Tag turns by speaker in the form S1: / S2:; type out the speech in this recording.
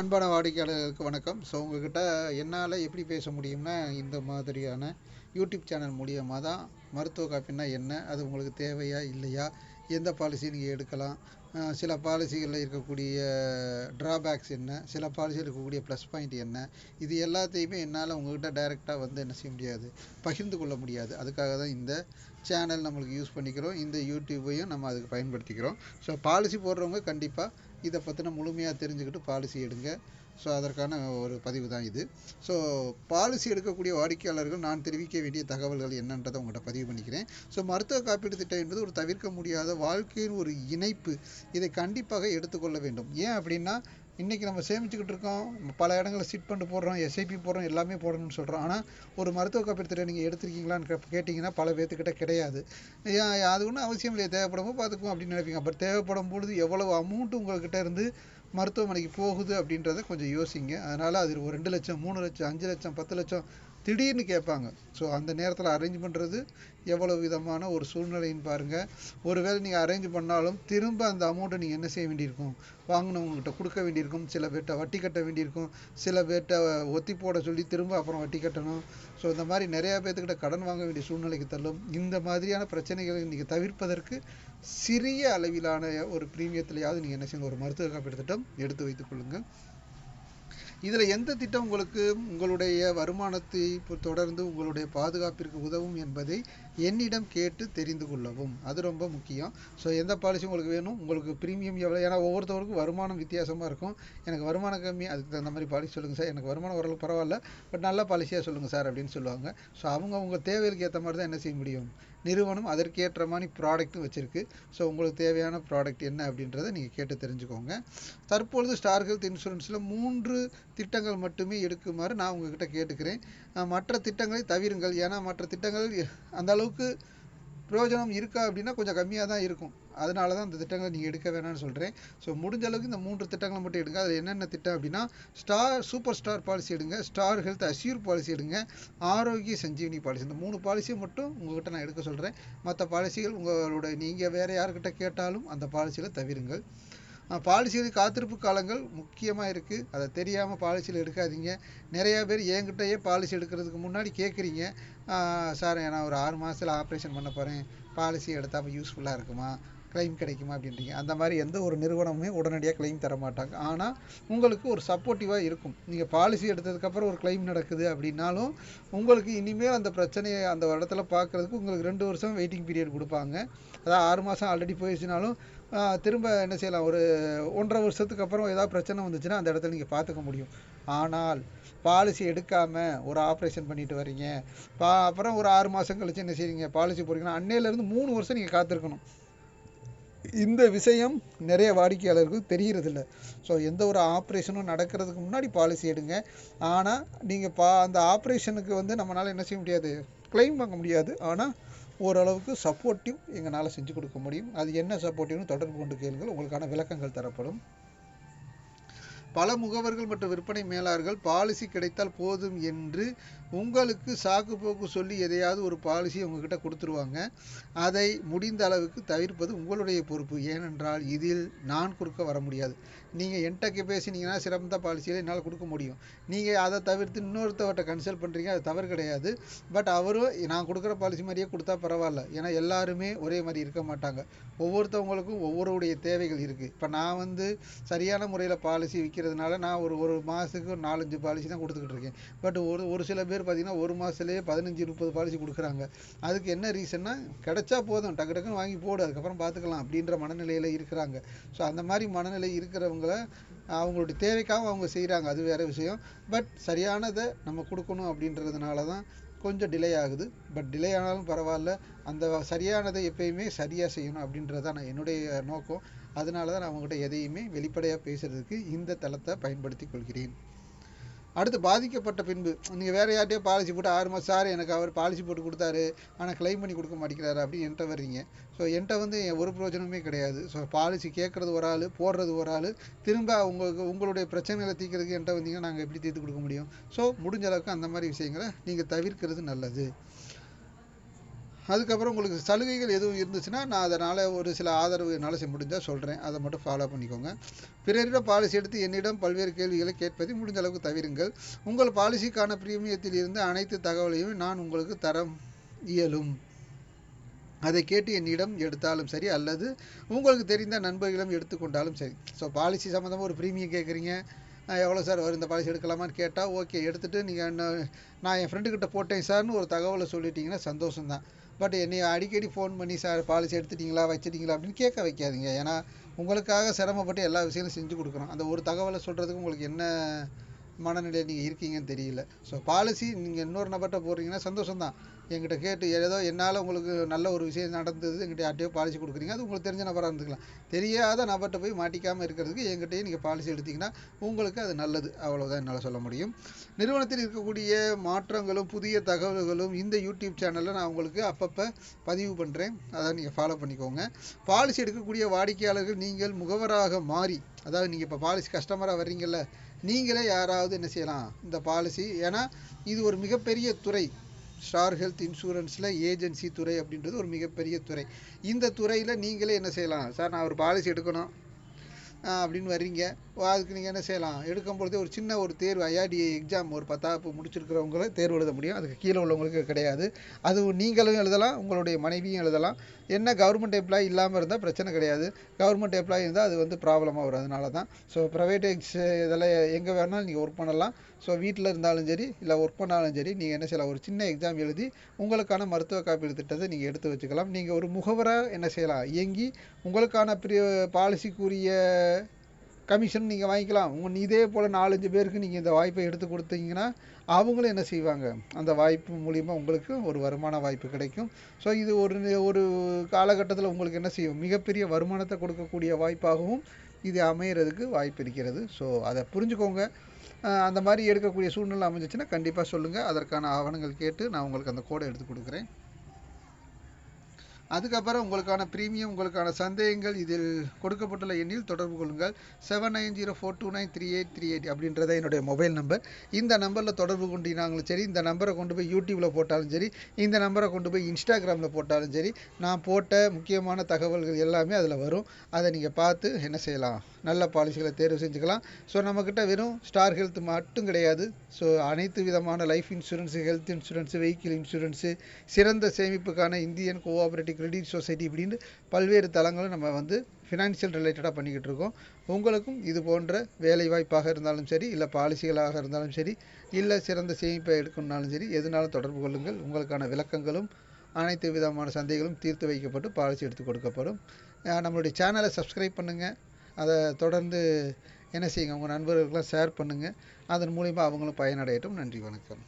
S1: அன்பான வாடிக்கையாளர்களுக்கு வணக்கம். ஸோ உங்ககிட்ட என்னால் எப்படி பேச முடியும்னா இந்த மாதிரியான யூடியூப் சேனல் மூலியமாக தான் மருத்துவ காப்பீடுனா என்ன அது உங்களுக்கு தேவையா இல்லையா எந்த பாலிசி நீங்கள் எடுக்கலாம் சில பாலிசிகளில் இருக்கக்கூடிய ட்ராபேக்ஸ் என்ன சில பாலிசியில் இருக்கக்கூடிய ப்ளஸ் பாயிண்ட் என்ன இது எல்லாத்தையுமே என்னால் உங்கள்கிட்ட டைரெக்டாக வந்து என்ன செய்ய முடியாது பகிர்ந்து கொள்ள முடியாது. அதுக்காக தான் இந்த சேனல் நம்மளுக்கு யூஸ் பண்ணிக்கிறோம். இந்த யூடியூபையும் நம்ம அதுக்கு பயன்படுத்திக்கிறோம். ஸோ பாலிசி போடுறவங்க கண்டிப்பாக இதை பற்றின முழுமையாக தெரிஞ்சுக்கிட்டு பாலிசி எடுங்க. ஸோ அதற்கான ஒரு பதிவு தான் இது. ஸோ பாலிசி எடுக்கக்கூடிய வாடிக்கையாளர்கள் நான் தெரிவிக்க வேண்டிய தகவல்கள் என்னன்றதை உங்கள்கிட்ட பதிவு பண்ணிக்கிறேன். ஸோ மருத்துவ காப்பீடு திட்டம் என்பது ஒரு தவிர்க்க முடியாத வாழ்க்கையின் ஒரு இணைப்பு. இதை கண்டிப்பாக எடுத்துக்கொள்ள வேண்டும். ஏன் அப்படின்னா இன்றைக்கி நம்ம சேமிச்சுக்கிட்டு இருக்கோம். பல இடங்களில் சிட் பண்ணிட்டு போடுறோம் எஸ்ஐபி போடுறோம் எல்லாமே போடணும்னு சொல்கிறோம் ஆனால் ஒரு மருத்துவ காப்பீடு திட்டம் நீங்கள் எடுத்திருக்கீங்களான்னு கே- கேட்டிங்கன்னா பல பேர்த்துக்கிட்ட கிடையாது. ஏன் அது ஒன்றும் அவசியம் இல்லையா. தேவைப்படும் போது பார்த்துக்குவோம் அப்படின்னு நினைப்பீங்க. பட் தேவைப்படும் பொழுது எவ்வளவு அமௌண்ட்டு உங்கள்கிட்ட இருந்து மருத்துவமனைக்கு போகுது அப்படின்றத கொஞ்சம் யோசிங்க. அதனால் அது ஒரு ரெண்டு லட்சம் மூணு லட்சம் அஞ்சு லட்சம் பத்து லட்சம் திடீர்னு கேட்பாங்க. ஸோ அந்த நேரத்தில் அரேஞ்ச் பண்ணுறது எவ்வளவு விதமான ஒரு சூழ்நிலைன்னு பாருங்கள் ஒருவேளை நீங்கள் அரேஞ்ச் பண்ணாலும் திரும்ப அந்த அமௌண்ட்டை நீங்கள் என்ன செய்ய வேண்டியிருக்கும்? வாங்கினவங்ககிட்ட கொடுக்க வேண்டியிருக்கும். சில பேர்கிட்ட வட்டி கட்ட வேண்டியிருக்கும். சில பேர்கிட்ட ஒத்தி போட சொல்லி திரும்ப அப்புறம் வட்டி கட்டணும். ஸோ இந்த மாதிரி நிறையா பேர்த்துக்கிட்ட கடன் வாங்க வேண்டிய சூழ்நிலைக்கு தள்ளும். இந்த மாதிரியான பிரச்சனைகளை நீங்கள் தவிர்ப்பதற்கு சிறிய அளவிலான ஒரு பிரீமியத்திலையாவது நீங்கள் என்ன செய்யணும் ஒரு மருத்துவ காப்பீடு திட்டம் எடுத்து வைத்துக் கொள்ளுங்கள். இதில் எந்த திட்டம் உங்களுக்கு உங்களுடைய வருமானத்தை இப்போ தொடர்ந்து உங்களுடைய பாதுகாப்பிற்கு உதவும் என்பதை என்னிடம் கேட்டு தெரிந்து கொள்ளவும். அது ரொம்ப முக்கியம். ஸோ எந்த பாலிசி உங்களுக்கு வேணும்? உங்களுக்கு ப்ரீமியம் எவ்வளோ ஏன்னா ஒவ்வொருத்தவருக்கும் வருமானம் வித்தியாசமாக இருக்கும். எனக்கு வருமானம் கம்மி அதுக்கு தகுந்த மாதிரி பாலிசி சொல்லுங்கள் சார். எனக்கு வருமானம் ஓரளவு பரவாயில்ல பட் நல்ல பாலிசியாக சொல்லுங்கள் சார் அப்படின்னு சொல்லுவாங்க. ஸோ அவங்க அவங்க தேவைகளுக்கு ஏற்ற மாதிரி தான் என்ன செய்ய முடியும்? நிறுவனம் அதற்கேற்ற மாதிரி ப்ராடக்ட்டும் வச்சுருக்கு. ஸோ உங்களுக்கு தேவையான ப்ராடக்ட் என்ன அப்படின்றத நீங்கள் கேட்டு தெரிஞ்சுக்கோங்க. தற்பொழுது ஸ்டார் ஹெல்த் இன்சூரன்ஸில் மூன்று திட்டங்கள் மட்டுமே எடுக்குமாறு நான் உங்ககிட்ட கேட்டுக்கிறேன். மற்ற திட்டங்களை தவிருங்கள். ஏன்னா மற்ற திட்டங்கள் அந்த அளவுக்கு பிரயோஜனம் இருக்கா அப்படின்னா கொஞ்சம் கம்மியாக தான் இருக்கும். அதனால தான் அந்த திட்டங்களை நீங்கள் எடுக்க வேணாம்னு சொல்கிறேன் ஸோ முடிஞ்ச அளவுக்கு இந்த மூன்று திட்டங்களை மட்டும் எடுங்க. அதில் என்னென்ன திட்டம் அப்படின்னா ஸ்டார் சூப்பர் ஸ்டார் பாலிசி எடுங்க ஸ்டார் ஹெல்த் அஷ்யூர் பாலிசி எடுங்க ஆரோக்கிய சஞ்சீவனி பாலிசி இந்த மூணு பாலிசியும் மட்டும் உங்கள்கிட்ட நான் எடுக்க சொல்கிறேன் மற்ற பாலிசிகள் உங்களோட நீங்கள் வேறு யாருக்கிட்ட கேட்டாலும் அந்த பாலிசியில் தவிருங்கள். பாலிசியில் காத்திருப்பு காலங்கள் முக்கியமாக இருக்குது அதை தெரியாமல் பாலிசியில் எடுக்காதீங்க. நிறையா பேர் என்கிட்டயே பாலிசி எடுக்கிறதுக்கு முன்னாடி கேட்குறீங்க சார் நான் ஒரு ஆறு மாதத்தில் ஆப்ரேஷன் பண்ண போகிறேன் பாலிசி எடுத்தாமல் யூஸ்ஃபுல்லாக இருக்குமா? க்ளைம் கிடைக்குமா அப்படின்றீங்க. அந்த மாதிரி எந்த ஒரு நிறுவனமுமே உடனடியாக கிளைம் தர மாட்டாங்க. ஆனால் உங்களுக்கு ஒரு சப்போர்ட்டிவாக இருக்கும். நீங்கள் பாலிசி எடுத்ததுக்கப்புறம் ஒரு கிளைம் நடக்குது அப்படின்னாலும் உங்களுக்கு இனிமேல் அந்த பிரச்சனையை அந்த இடத்துல பார்க்குறதுக்கு உங்களுக்கு ரெண்டு வருஷம் வெயிட்டிங் பீரியட் கொடுப்பாங்க. அதாவது ஆறு மாதம் ஆல்ரெடி போயிடுச்சுனாலும் திரும்ப என்ன செய்யலாம்? ஒரு ஒன்றரை வருஷத்துக்கு அப்புறம் ஏதாவது பிரச்சனை வந்துச்சுன்னா அந்த இடத்துல நீங்கள் பார்த்துக்க முடியும். ஆனால் பாலிசி எடுக்காமல் ஒரு ஆப்ரேஷன் பண்ணிட்டு வர்றீங்க. பா அப்புறம் ஒரு ஆறு மாதம் கழிச்சு என்ன செய்றீங்க? பாலிசி போடுறீங்கன்னா அன்னையிலேருந்து மூணு வருஷம் நீங்கள் காத்திருக்கணும். இந்த விஷயம் நிறைய வாடிக்கையாளர்களுக்கு தெரிகிறதில்ல. ஸோ எந்த ஒரு ஆப்ரேஷனும் நடக்கிறதுக்கு முன்னாடி பாலிசி எடுங்க. ஆனால் நீங்கள் பா அந்த ஆப்ரேஷனுக்கு வந்து நம்மளால் என்ன செய்ய முடியாது? க்ளைம் வாங்க முடியாது. ஆனால் ஓரளவுக்கு சப்போர்ட்டிவ் எங்களால் செஞ்சு கொடுக்க முடியும். அது என்ன சப்போர்ட்டிவ்னு தொடர்பு கொண்டு கேளுங்கள். உங்களுக்கான விளக்கங்கள் தரப்படும். பல முகவர்கள் மற்றும் விற்பனை மேலாளர்கள் பாலிசி கிடைத்தால் போதும் என்று உங்களுக்கு சாக்கு போக்கு சொல்லி எதையாவது ஒரு பாலிசி உங்ககிட்ட கொடுத்துருவாங்க. அதை முடிந்த அளவுக்கு தவிர்ப்பது உங்களுடைய பொறுப்பு. ஏனென்றால் இதில் நான் கொடுக்க வர முடியாது. நீங்கள் என்கிட்ட பேசினீங்கன்னா சிறந்த பாலிசியில் என்னால் கொடுக்க முடியும். நீங்கள் அதை தவிர்த்து இன்னொருத்தவர்கிட்ட கன்சல்ட் பண்ணுறீங்க அது தவறு கிடையாது. பட் அவரும் நான் கொடுக்குற பாலிசி மாதிரியே கொடுத்தா பரவாயில்ல. ஏன்னா எல்லாருமே ஒரே மாதிரி இருக்க மாட்டாங்க. ஒவ்வொருத்தவங்களுக்கும் ஒவ்வொருடைய தேவைகள் இருக்குது இப்போ நான் வந்து சரியான முறையில் பாலிசி விற்கிறதுனால நான் ஒரு ஒரு மாதத்துக்கு ஒரு நாலஞ்சு பாலிசி தான் கொடுத்துக்கிட்டு இருக்கேன். பட் ஒரு ஒரு சில பேர் பார்த்தீங்கன்னா ஒரு மாதத்துலேயே பதினஞ்சு முப்பது பாலிசி கொடுக்குறாங்க. அதுக்கு என்ன ரீசன்னா கிடைச்சா போதும் டக்கு டக்குன்னு வாங்கி போடு அதுக்கப்புறம் பார்த்துக்கலாம் அப்படின்ற மனநிலையில் இருக்கிறாங்க. ஸோ அந்த மாதிரி மனநிலை இருக்கிறவங்கள அவங்களுடைய தேவைக்காக அவங்க செய்கிறாங்க அது வேறு விஷயம். பட் சரியானதை நம்ம கொடுக்கணும் அப்படின்றதுனால தான் கொஞ்சம் டிலே ஆகுது. பட் டிலே ஆனாலும் பரவாயில்ல. அந்த சரியானதை எப்பயுமே சரியாக செய்யணும் அப்படின்றது தான் நான் என்னுடைய நோக்கம். அதனால தான் நான் அவங்ககிட்ட எதையுமே வெளிப்படையாக பேசுகிறதுக்கு இந்த தளத்தை பயன்படுத்தி கொள்கிறேன். அடுத்து பாதிக்கப்பட்ட பின்பு நீங்கள் வேறு யார்கிட்டயோ பாலிசி போட்டு ஆறு மாதம் சார் எனக்கு அவர் பாலிசி போட்டு கொடுத்தாரு ஆனால் கிளைம் பண்ணி கொடுக்க மாட்டேங்கிறாரு அப்படின்னு என்கிட்ட வர்றீங்க. ஸோ என்கிட்ட வந்து ஒரு பிரயோஜனமே கிடையாது. ஸோ பாலிசி கேட்குறது ஒரு ஆள் போடுறது ஒரு ஆள் திரும்ப உங்களுக்கு உங்களுடைய பிரச்சனைகளை தீர்க்கறதுக்கு என்கிட்ட வந்தீங்கன்னா நாங்கள் எப்படி தீர்த்து கொடுக்க முடியும்? ஸோ முடிஞ்ச அளவுக்கு அந்த மாதிரி விஷயங்களை நீங்கள் தவிர்க்கிறது நல்லது. அதுக்கப்புறம் உங்களுக்கு சலுகைகள் எதுவும் இருந்துச்சுன்னா நான் அதனால் ஒரு சில ஆதரவு என்னால் செய்ய முடிஞ்சால் சொல்கிறேன் அதை மட்டும் ஃபாலோ பண்ணிக்கோங்க. பிறரிடம் பாலிசி எடுத்து என்னிடம் பல்வேறு கேள்விகளை கேட்பதை முடிஞ்ச அளவுக்கு தவிருங்கள். உங்கள் பாலிசிக்கான பிரீமியத்தில் இருந்து அனைத்து தகவலையும் நான் உங்களுக்கு தர இயலும். அதை கேட்டு என்னிடம் எடுத்தாலும் சரி அல்லது உங்களுக்கு தெரிந்த நண்பர்களிடம் எடுத்துக்கொண்டாலும் சரி. ஸோ பாலிசி சம்மந்தமாக ஒரு ப்ரீமியம் கேட்குறீங்க. எவ்வளோ சார் வரும் இந்த பாலிசி எடுக்கலாமான்னு கேட்டால் ஓகே எடுத்துகிட்டு நீங்கள் என்ன நான் என் ஃப்ரெண்டுக்கிட்ட போட்டேன் சார்னு ஒரு தகவலை சொல்லிட்டீங்கன்னா சந்தோஷம்தான். பட் என்னை அடிக்கடி ஃபோன் பண்ணி சார் பாலிசி எடுத்துட்டீங்களா? வச்சுட்டீங்களா? அப்படின்னு கேட்க வைக்காதீங்க. ஏன்னா உங்களுக்காக சிரமப்பட்டு எல்லா விஷயங்களும் செஞ்சு கொடுக்குறோம் அந்த ஒரு தகவலை சொல்கிறதுக்கு உங்களுக்கு என்ன மனநிலையில் நீங்கள் இருக்கீங்கன்னு தெரியல. ஸோ பாலிசி நீங்கள் இன்னொரு நபர்கிட்ட போடுறீங்கன்னா சந்தோஷம் தான் எங்கிட்ட கேட்டு ஏதோ என்னால் உங்களுக்கு நல்ல ஒரு விஷயம் நடந்தது எங்கிட்ட யார்ட்டையோ பாலிசி கொடுக்குறீங்க. அது உங்களுக்கு தெரிஞ்ச நபராக இருந்துக்கலாம். தெரியாத நபர்கிட்ட போய் மாட்டிக்காமல் இருக்கிறதுக்கு எங்கிட்டயே நீங்கள் பாலிசி எடுத்தீங்கன்னா உங்களுக்கு அது நல்லது. அவ்வளோதான் என்னால் சொல்ல முடியும். நிறுவனத்தில் இருக்கக்கூடிய மாற்றங்களும் புதிய தகவல்களும் இந்த யூடியூப் சேனலில் நான் உங்களுக்கு அப்பப்போ பதிவு பண்ணுறேன் அதை நீங்கள் ஃபாலோ பண்ணிக்கோங்க. பாலிசி எடுக்கக்கூடிய வாடிக்கையாளர்கள் நீங்கள் முகவராக மாறி அதாவது நீங்கள் இப்போ பாலிசி கஸ்டமராக வர்றீங்கல்ல நீங்களே யாராவது என்ன செய்யலாம் இந்த பாலிசி ஏன்னா இது ஒரு மிகப்பெரிய துறை. ஸ்டார் ஹெல்த் இன்சூரன்ஸில் ஏஜென்சி துறை அப்படின்றது ஒரு மிகப்பெரிய துறை. இந்த துறையில் நீங்களே என்ன செய்யலாம்? சார் நான் ஒரு பாலிசி எடுக்கணும். அப்படின்னு வர்றீங்க. அதுக்கு நீங்கள் என்ன செய்யலாம்? எடுக்கும் பொழுதே ஒரு சின்ன ஒரு தேர்வு ஐஆர்டிஏ எக்ஸாம் ஒரு பத்தாப்பு முடிச்சிருக்கிறவங்கள தேர்வு எழுத முடியும். அதுக்கு கீழே உள்ளவங்களுக்கு கிடையாது. அது நீங்களும் எழுதலாம் உங்களுடைய மனைவியும் எழுதலாம். என்ன கவர்மெண்ட் எம்ப்ளாயி இல்லாமல் இருந்தால் பிரச்சனை கிடையாது. கவர்மெண்ட் எம்ப்ளாயி இருந்தால் அது வந்து ப்ராப்ளமாக வரும். அதனால தான் ஸோ ப்ரைவேட் எக்ஸ் இதெல்லாம் எங்கே வேணாலும் நீங்கள் ஒர்க் பண்ணலாம். ஸோ வீட்டில் இருந்தாலும் சரி இல்லை ஒர்க் பண்ணாலும் சரி நீங்கள் என்ன செய்யலாம்? ஒரு சின்ன எக்ஸாம் எழுதி உங்களுக்கான மருத்துவ காப்பீடு திட்டத்தை நீங்கள் எடுத்து வச்சுக்கலாம். நீங்கள் ஒரு முகவராக என்ன செய்யலாம்? இயங்கி உங்களுக்கான பிரி பாலிசிக்குரிய கமிஷன் நீங்கள் வாங்கிக்கலாம். உங்கள் இதே போல் நாலஞ்சு பேருக்கு நீங்கள் இந்த வாய்ப்பை எடுத்து கொடுத்தீங்கன்னா அவங்களும் என்ன செய்வாங்க? அந்த வாய்ப்பு மூலிமா உங்களுக்கு ஒரு வருமான வாய்ப்பு கிடைக்கும். ஸோ இது ஒரு ஒரு காலகட்டத்தில் உங்களுக்கு என்ன செய்யும்? மிகப்பெரிய வருமானத்தை கொடுக்கக்கூடிய வாய்ப்பாகவும் இது அமையிறதுக்கு வாய்ப்பு இருக்கிறது. ஸோ அதை புரிஞ்சுக்கோங்க. அந்த மாதிரி எடுக்கக்கூடிய சூழ்நிலை அமைஞ்சிச்சுன்னா கண்டிப்பாக சொல்லுங்கள் அதற்கான ஆவணங்கள் கேட்டு நான் உங்களுக்கு அந்த கோடை எடுத்து கொடுக்குறேன். அதுக்கப்புறம் உங்களுக்கான ப்ரீமியம் உங்களுக்கான சந்தேகங்கள் இதில் கொடுக்கப்பட்டுள்ள எண்ணில் தொடர்பு கொள்ளுங்கள். Seven nine zero four two nine three eight three eight அப்படின்றத என்னுடைய மொபைல் நம்பர் இந்த நம்பரில் தொடர்பு கொண்டினாங்களும் சரி இந்த நம்பரை கொண்டு போய் யூடியூப்பில் போட்டாலும் சரி இந்த நம்பரை கொண்டு போய் இன்ஸ்டாகிராமில் போட்டாலும் சரி நான் போட்ட முக்கியமான தகவல்கள் எல்லாமே அதில் வரும். அதை நீங்கள் பார்த்து என்ன செய்யலாம்? நல்ல பாலிசிகளை தேர்வு செஞ்சுக்கலாம். ஸோ நம்மக்கிட்ட வெறும் ஸ்டார் ஹெல்த் மட்டும் கிடையாது. ஸோ அனைத்து விதமான life insurance health insurance vehicle insurance சிறந்த சேமிப்புக்கான இந்தியன் கோஆபரேட்டிவ் கிரெடிட் சொசைட்டி இப்படின்னு பல்வேறு தளங்களும் நம்ம வந்து ஃபினான்ஷியல் ரிலேட்டடாக பண்ணிக்கிட்டு இருக்கோம். உங்களுக்கும் இது போன்ற வேலை வாய்ப்பாக இருந்தாலும் சரி இல்லை பாலிசிகளாக இருந்தாலும் சரி இல்லை சிறந்த சேமிப்பை எடுக்கணும்னாலும் சரி எதுனாலும் தொடர்பு கொள்ளுங்கள். உங்களுக்கான விளக்கங்களும் அனைத்து விதமான சந்தைகளும் தீர்த்து வைக்கப்பட்டு பாலிசி எடுத்து கொடுக்கப்படும். நம்மளுடைய சேனலை சப்ஸ்கிரைப் பண்ணுங்கள் அதை தொடர்ந்து என்ன செய்யுங்க உங்கள் நண்பர்களுக்கெல்லாம் ஷேர் பண்ணுங்கள் அதன் மூலிமா அவங்களும் பயனடையட்டும். நன்றி வணக்கம்.